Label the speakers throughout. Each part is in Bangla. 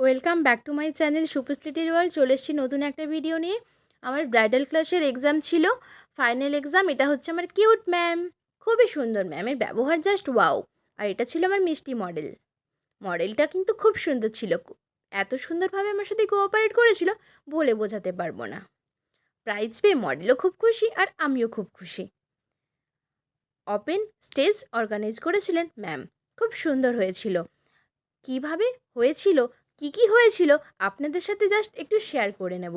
Speaker 1: Welcome back to my channel সুপারস্টিটির world চলে এসেছি নতুন একটা ভিডিও নিয়ে। আমার ব্রাইডাল ক্লাসের এক্সাম ছিল। ফাইনাল এক্সাম এটা হচ্ছে আমার কিউট ম্যাম খুবই সুন্দর ম্যামের ব্যবহার জাস্ট ওয়াও আর এটা ছিল আমার মিষ্টি মডেল মডেলটা কিন্তু খুব সুন্দর ছিল। এত সুন্দরভাবে আমার সাথে কোঅপারেট করেছিল, বলে বোঝাতে পারব না। প্রাইজ পেয়ে মডেলও খুব খুশি আর আমিও খুব খুশি। ওপেন স্টেজ অর্গানাইজ করেছিলেন ম্যাম খুব সুন্দর হয়েছিল। কীভাবে হয়েছিল কি কি হয়েছিল আপনাদের সাথে জাস্ট একটু শেয়ার করে নেব।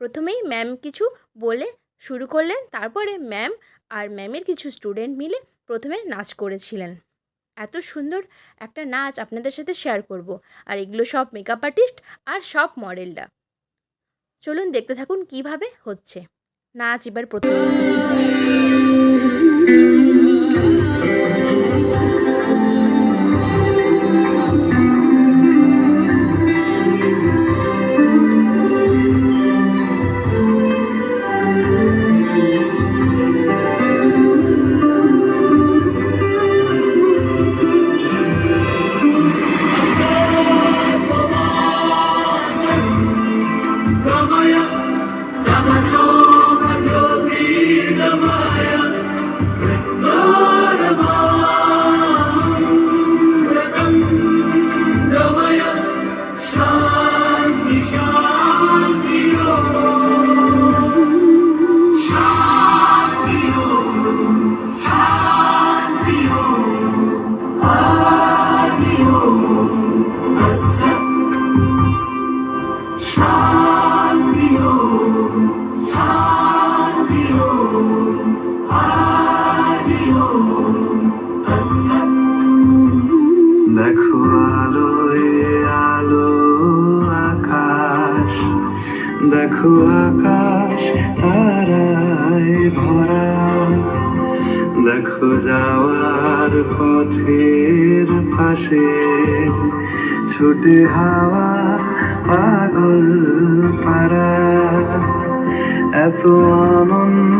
Speaker 1: প্রথমেই ম্যাম কিছু বলে শুরু করলেন, তারপরে ম্যাম আর ম্যামের কিছু স্টুডেন্ট মিলে প্রথমে নাচ করেছিলেন। এত সুন্দর একটা নাচ আপনাদের সাথে শেয়ার করব। আর এগুলো সব মেকআপ আর্টিস্ট আর সব মডেলরা চলুন দেখতে থাকুন কীভাবে হচ্ছে। নাচ এবার প্রথম।
Speaker 2: দেখো আলোয়, আলো আকাশ। দেখো আকাশ, তারায় ভরা। দেখো যাওয়ার পথের পাশে, ছুটে হাওয়া পাগল পারা এত আনন্দ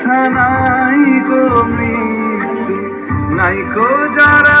Speaker 2: হেথা নাই কো মৃত্যু নাই কো যারা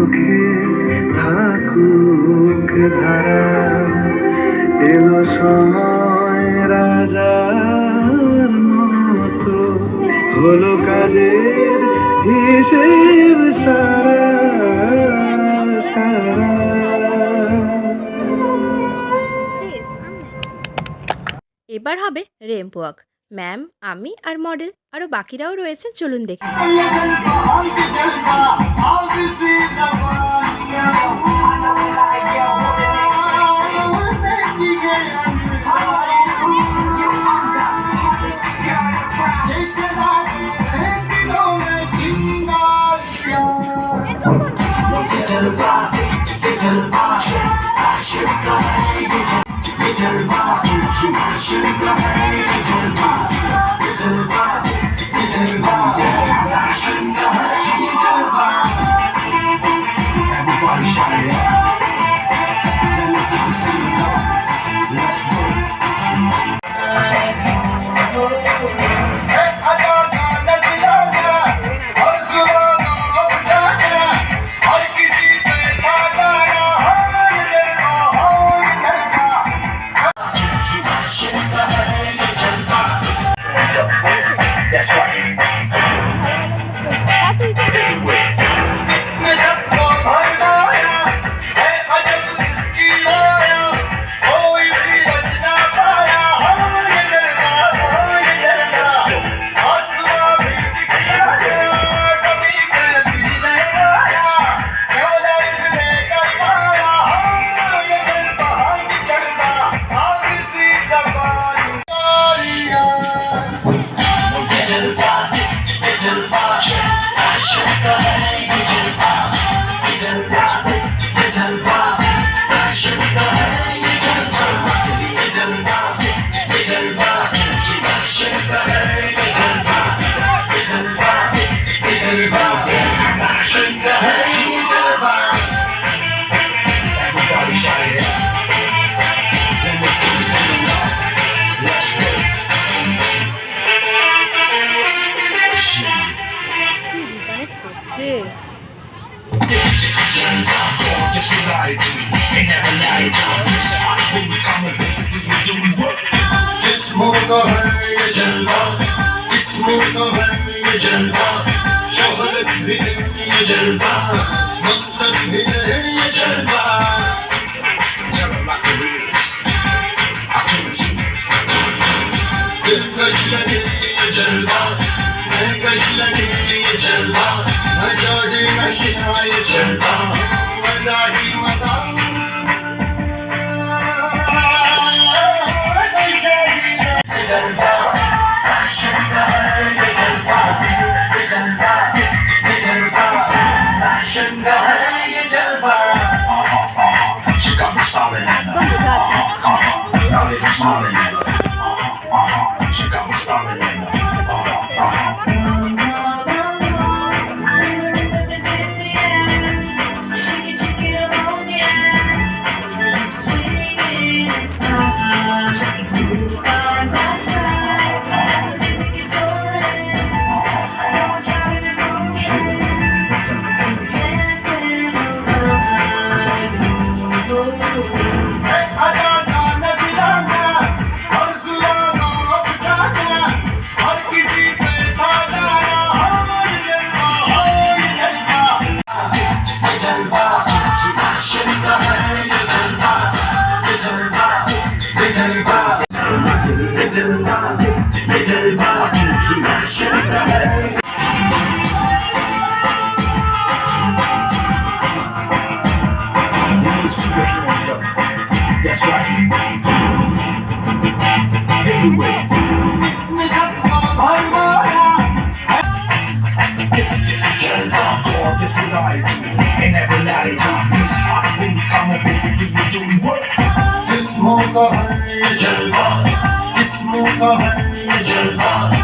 Speaker 2: সুখে থাকুক ধারা। এলো সময় রাজার মতো হলো কাজের হিসেব সারা সারা।
Speaker 1: এবার হবে রেম্প ওয়াক। ম্যাম আমি আর মডেল আরও বাকিরাও রয়েছে চলুন দেখি
Speaker 3: passion, passion, passion. Okay.
Speaker 4: इसमें तो है ये जलवा इसमें तो है ये जलवा शोहरत भी है ये जलवा मकसद भी है ये जलवा
Speaker 3: smiling. She got me
Speaker 4: smiling. का हर जलवा इसमें का हर जलवा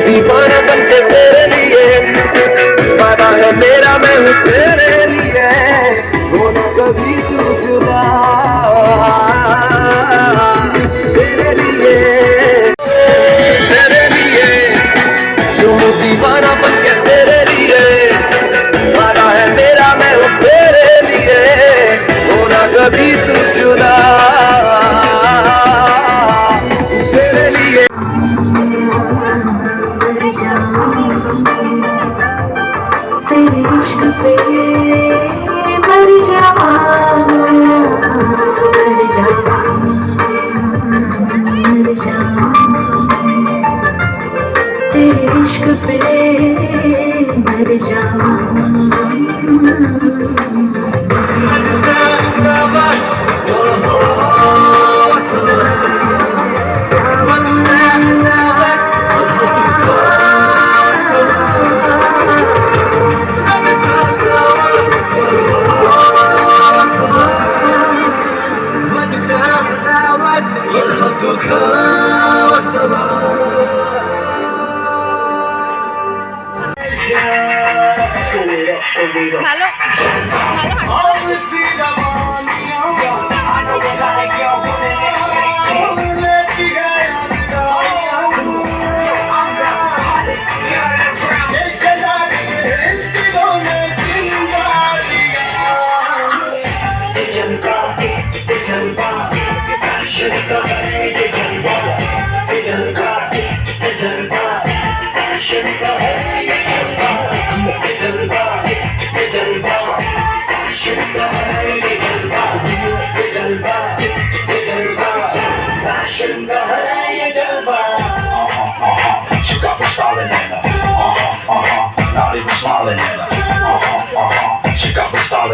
Speaker 5: दीवाना बन के तेरे लिए। वादा है मेरा, मैं हूँ तेरे लिए। होना कभी तू जुदा तेरे लिए। तेरे लिए। यूँ दीवाना बन के तेरे लिए। वादा है मेरा, मैं हूँ तेरे लिए। होना कभी तू जुदा तेरे लिए।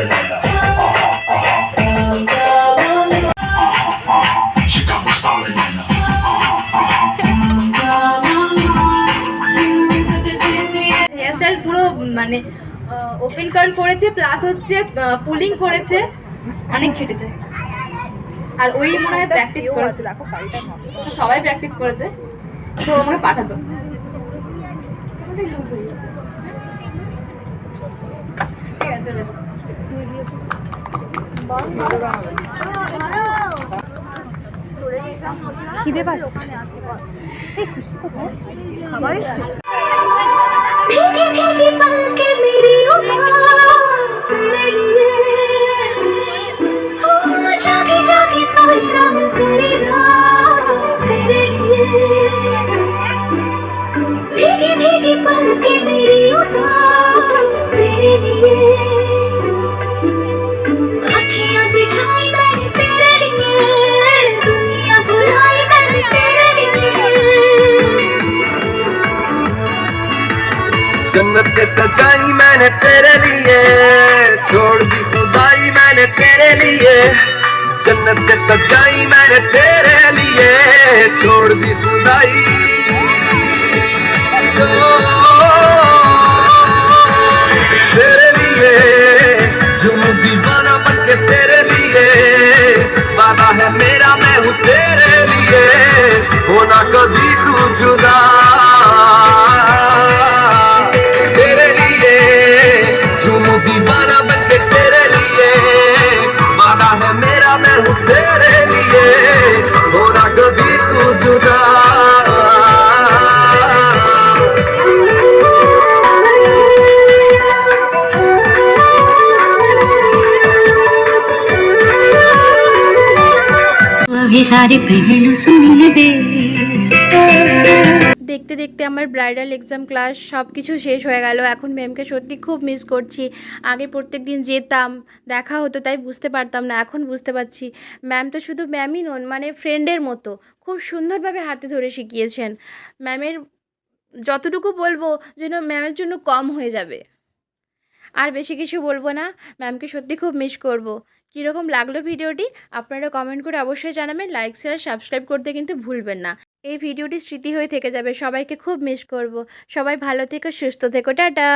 Speaker 3: In her.
Speaker 1: হেয়ারস্টাইল পুরো মানে ওপেন কার্ল করেছে প্লাস হচ্ছে পুলিং করেছে অনেক খেটেছে। আর ওই মনে হয় প্র্যাকটিস করেছে। সবাই প্র্যাকটিস করেছে তো আমাকে পাঠাতো। ঠিক আছে চলে যাও।
Speaker 6: भीगी भीगी पलके मेरी उदास तेरे लिए हो जागी जागी सोई रात सारी
Speaker 5: से सजाई मैंने तेरे लिए, छोड़ दी खुदाई मैंने तेरे लिए। जन्नत से सजाई मैंने तेरे लिए, छोड़ दी खुदाई। के है मेरा, मैं हूँ तेरे लिए। होना कभी तू जुदा।
Speaker 1: দেখতে দেখতে আমার ব্রাইডাল এক্সাম ক্লাস সব কিছু শেষ হয়ে গেল। এখন ম্যামকে সত্যি খুব মিস করছি। আগে প্রত্যেক দিন যেতাম, দেখা হতো, তাই বুঝতে পারতাম না, এখন বুঝতে পারছি। ম্যাম তো শুধু ম্যামই নন মানে ফ্রেন্ডের মতো। খুব সুন্দরভাবে হাতে ধরে শিখিয়েছেন। ম্যামের যতটুকু বলব, যেন ম্যামের জন্য কম হয়ে যাবে। আর বেশি কিছু বলব না ম্যামকে সত্যি খুব মিস করব। কীরকম লাগল ভিডিওটি আপনারা কমেন্ট করে অবশ্যই জানাবেন লাইক শেয়ার সাবস্ক্রাইব করতে কিন্তু ভুলবেন না। এই ভিডিওটি স্মৃতি হয়ে থেকে যাবে। সবাইকে খুব মিস করব। সবাই ভালো থেকো, সুস্থ থেকো। টাটা!